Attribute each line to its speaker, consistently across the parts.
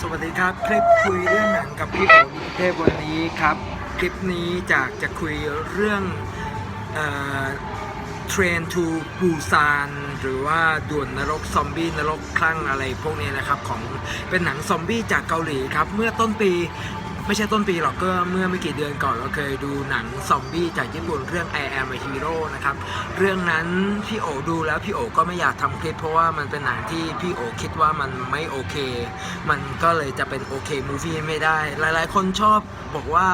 Speaker 1: สวัสดีครับ คลิปคุยเรื่องหนังกับพี่โอนิเทพวันนี้ครับ คลิปนี้จากจะคุยเรื่องเทรนทูปูซานหรือว่าด่วนนรกซอมบี้นรกคลั่งอะไรพวกนี้นะครับ ของเป็นหนังซอมบี้จากเกาหลีครับ เมื่อต้นปี ไม่ใช่ต้นปีหรอกก็เมื่อไม่กี่เดือนก่อนเราเคยดูหนังซอมบี้จากญี่ปุ่นเรื่อง I Am a Hero นะครับเรื่องนั้นพี่โอดูแล้วพี่โอก็ไม่อยากทำคลิป เพราะว่ามันเป็นหนังที่พี่โอคิดว่ามันไม่โอเค มันก็เลยจะเป็นโอเคมูฟี่ไม่ได้ หลายๆ คนชอบบอกว่า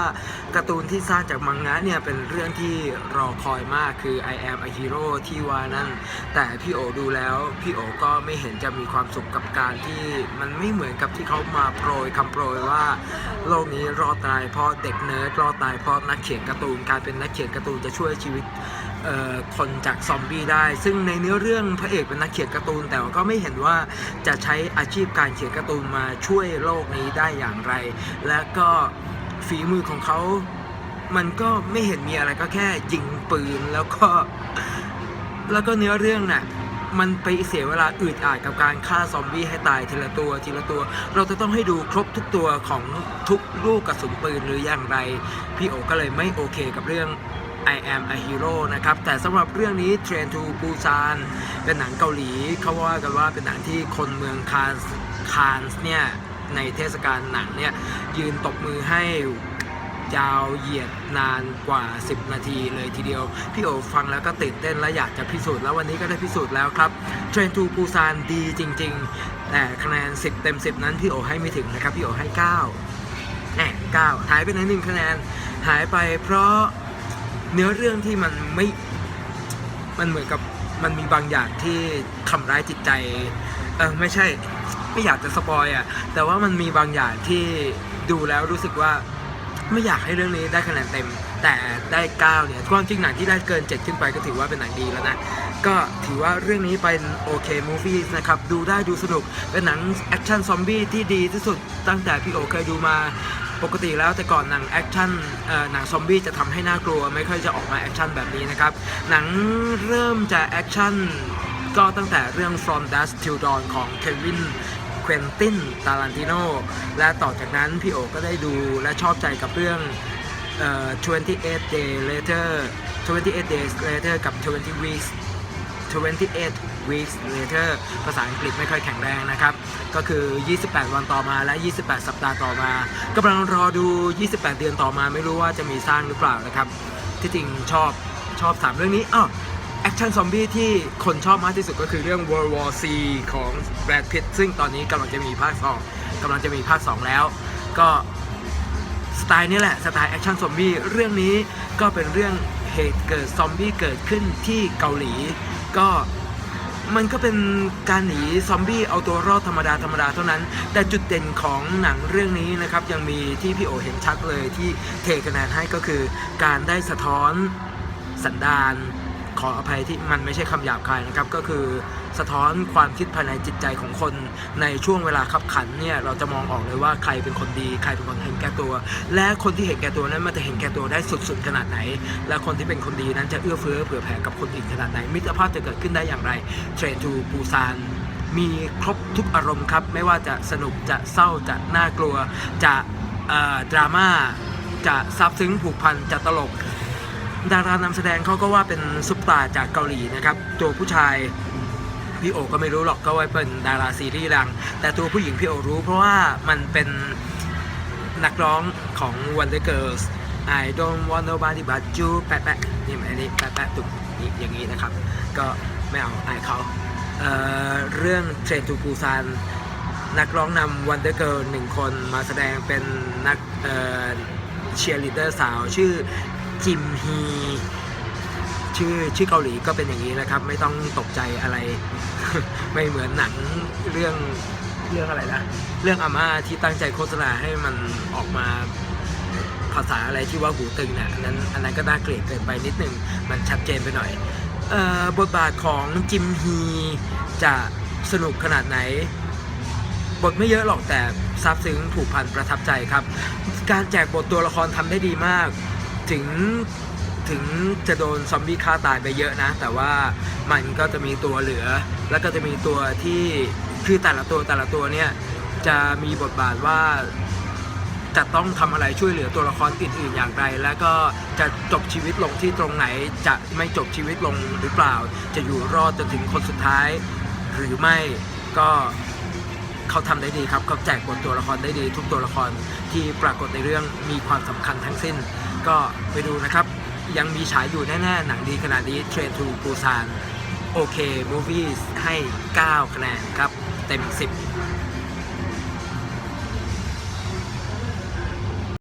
Speaker 1: การ์ตูนที่สร้างจากมังงะเนี่ยเป็นเรื่องที่รอคอยมากคือ I am a hero ที่ว่านั่น แต่พี่โอดูแล้วพี่โอก็ไม่เห็นจะมีความสุขกับการที่มันไม่เหมือนกับที่เขามาโปรยคำโปรยว่าโลกนี้รอดตายเพราะเด็กเนิร์ดรอดตายเพราะนักเขียนการ์ตูนการเป็นนักเขียนการ์ตูนจะช่วยชีวิตคนจากซอมบี้ได้ ซึ่งในเนื้อเรื่องพระเอกเป็นนักเขียนการ์ตูน แต่ก็ไม่เห็นว่าจะใช้อาชีพการเขียนการ์ตูนมาช่วยโลกนี้ได้อย่างไร และก็ฝีมือของเขา มันก็ไม่เห็นมีอะไรก็แค่ยิงปืนแล้วก็แล้วก็เนื้อเรื่องน่ะ มันไปเสียเวลาอืดอาดกับการฆ่าซอมบี้ให้ตายทีละตัวทีละตัว เราจะต้องให้ดูครบทุกตัวของทุกลูกกระสุนปืนหรืออย่างไร พี่โอก็เลยไม่โอเคกับเรื่อง I am a hero นะครับ แต่สำหรับเรื่องนี้ Train to Busan เป็นหนังเกาหลีเขาว่ากันว่าเป็นหนังที่คนเมืองคานคานส์เนี่ยในเทศกาลหนังเนี่ยยืนตบมือให้ ยาวเหยียดนานกว่า 10 นาทีเลยทีเดียว พี่โอฟังแล้วก็ตื่นเต้นและอยากจะพิสูจน์แล้ววันนี้ก็ได้พิสูจน์แล้วครับ Train to Busan ดีจริง ๆ แต่คะแนน 10 เต็ม 10 นั้นพี่โอให้ไม่ถึงนะครับ พี่โอให้ 9แหม9หายไปไหนหนึ่งคะแนนหายไปเพราะเนื้อเรื่องที่มันไม่มันเหมือนกับมันมีบางอย่างที่ทำร้ายจิตใจเออไม่ใช่ไม่อยากจะสปอยอะ่ะแต่ว่ามันมีบางอย่างที่ดูแล้วรู้สึกว่า ไม่อยากให้เรื่องนี้ได้คะแนนเต็ม แต่ได้9เนี่ยความจริงหนังที่ได้เกิน 7 ขึ้นไปก็ถือว่าเป็นหนังดีแล้วนะ ก็ถือว่าเรื่องนี้เป็นโอเคมูฟี่นะครับ ดูได้ดูสนุก เป็นหนังแอคชั่นซอมบี้ที่ดีที่สุดตั้งแต่พี่โอเคยดูมาปกติแล้วแต่ก่อนหนังแอคชั่นหนังซอมบี้จะทำให้น่ากลัว ไม่ค่อยจะออกมาแอคชั่นแบบนี้นะครับ หนังเริ่มจะแอคชั่นก็ตั้งแต่เรื่อง From Dusk Till Dawn ของเควิน ควินตินตาลันติโนและต่อจากนั้นพี่โอก็ได้ดูและชอบใจกับเรื่องเอ่อ28 Day Later 28 Days Later กับ 20 Weeks 28 weeks later ภาษาอังกฤษไม่ค่อยแข็งแรงนะครับ ก็คือ 28 วันต่อมาและ 28 สัปดาห์ต่อมากำลังรอดู 28 เดือนต่อมาไม่รู้ว่าจะมีสร้างหรือเปล่านะครับ ที่จริงชอบชอบสามเรื่องนี้อ้าว แอคชั่นซอมบี้ที่คนชอบมากที่สุดก็คือเรื่อง World War C ของ Brad Pitt ซึ่งตอนนี้กำลังจะมีภาค 2กำลังจะมีภาค 2 แล้ว ก็สไตล์นี้แหละ สไตล์แอคชั่นซอมบี้เรื่องนี้ก็เป็นเรื่องเหตุเกิดซอมบี้เกิดขึ้นที่เกาหลี ก็มันก็เป็นการหนีซอมบี้เอาตัวรอดธรรมดาธรรมดาเท่านั้น แต่จุดเด่นของหนังเรื่องนี้นะครับ ยังมีที่พี่โอเห็นชัดเลยที่เทคะแนนให้ก็คือ การได้สะท้อนสันดาน ขออภัยที่มันไม่ใช่คำหยาบคายนะครับ ก็คือสะท้อนความคิดภายในจิตใจของคนในช่วงเวลาขับขันเนี่ยเราจะมองออกเลยว่าใครเป็นคนดี ใครเป็นคนเห็นแก่ตัว และคนที่เห็นแก่ตัวนั้นมันจะเห็นแก่ตัวได้สุดๆขนาดไหน และคนที่เป็นคนดีนั้นจะเอื้อเฟื้อเผื่อแผ่กับคนอื่นขนาดไหน มิตรภาพจะเกิดขึ้นได้อย่างไรเทรนทูปูซานมีครบทุกอารมณ์ครับ ไม่ว่าจะสนุกจะเศร้าจะน่ากลัว จะดราม่าจะซาบซึ้งผูกพันจะตลก ดารานำแสดงเขาก็ว่าเป็นซุปตาร์จากเกาหลีนะครับ ตัวผู้ชายพี่โอก็ไม่รู้หรอกก็ว่าเป็นดาราซีรีส์ดัง แต่ตัวผู้หญิงพี่โอรู้ เพราะว่ามันเป็นนักร้องของ Wonder Girls I don't want nobody but you แปะแปะนี่อันนี้แปะแปะตุกนี่อย่างนี้นะครับ ก็ไม่เอาอายเขาเเรื่อง Train to Busan นักร้องนำ Wonder Girl หนึ่งคนมาแสดงเป็นนักเอ่อเชียร์ลีดเดอร์สาวชื่อ จิมฮี ชื่อชื่อเกาหลีก็เป็นอย่างนี้นะครับ ไม่ต้องตกใจอะไร ไม่เหมือนหนังเรื่องเรื่องอะไรนะเรื่องอาม่าที่ตั้งใจโฆษณาให้มันออกมาภาษาอะไรที่ว่าหูตึงเนี่ยอันนั้นอันนั้นก็น่าเกลียดเกินไปนิดนึง มันชัดเจนไปหน่อยออบทบาทของจิมฮีจะสนุกขนาดไหน บทไม่เยอะหรอกแต่ซาบซึ้งผูกพันประทับใจครับ การแจกบทตัวละครทำได้ดีมาก ถึงถึงจะโดนซอมบี้ฆ่าตายไปเยอะนะ แต่ว่ามันก็จะมีตัวเหลือ แล้วก็จะมีตัวที่คือแต่ละตัวแต่ละตัวเนี่ยจะมีบทบาทว่าจะต้องทำอะไรช่วยเหลือตัวละครอื่นๆอย่างไร แล้วก็จะจบชีวิตลงที่ตรงไหน จะไม่จบชีวิตลงหรือเปล่า จะอยู่รอดจนถึงคนสุดท้าย หรือไม่ก็เขาทำได้ดีครับเขาแจกบทตัวละครได้ดี ทุกตัวละครที่ปรากฏในเรื่องมีความสำคัญทั้งสิ้น ก็ไปดูนะครับ ยังมีฉายอยู่แน่ๆ หนังดีขนาดนี้เทรนทูปูซานโอเคมูฟี่ให้ 9 คะแนนครับ เต็ม 10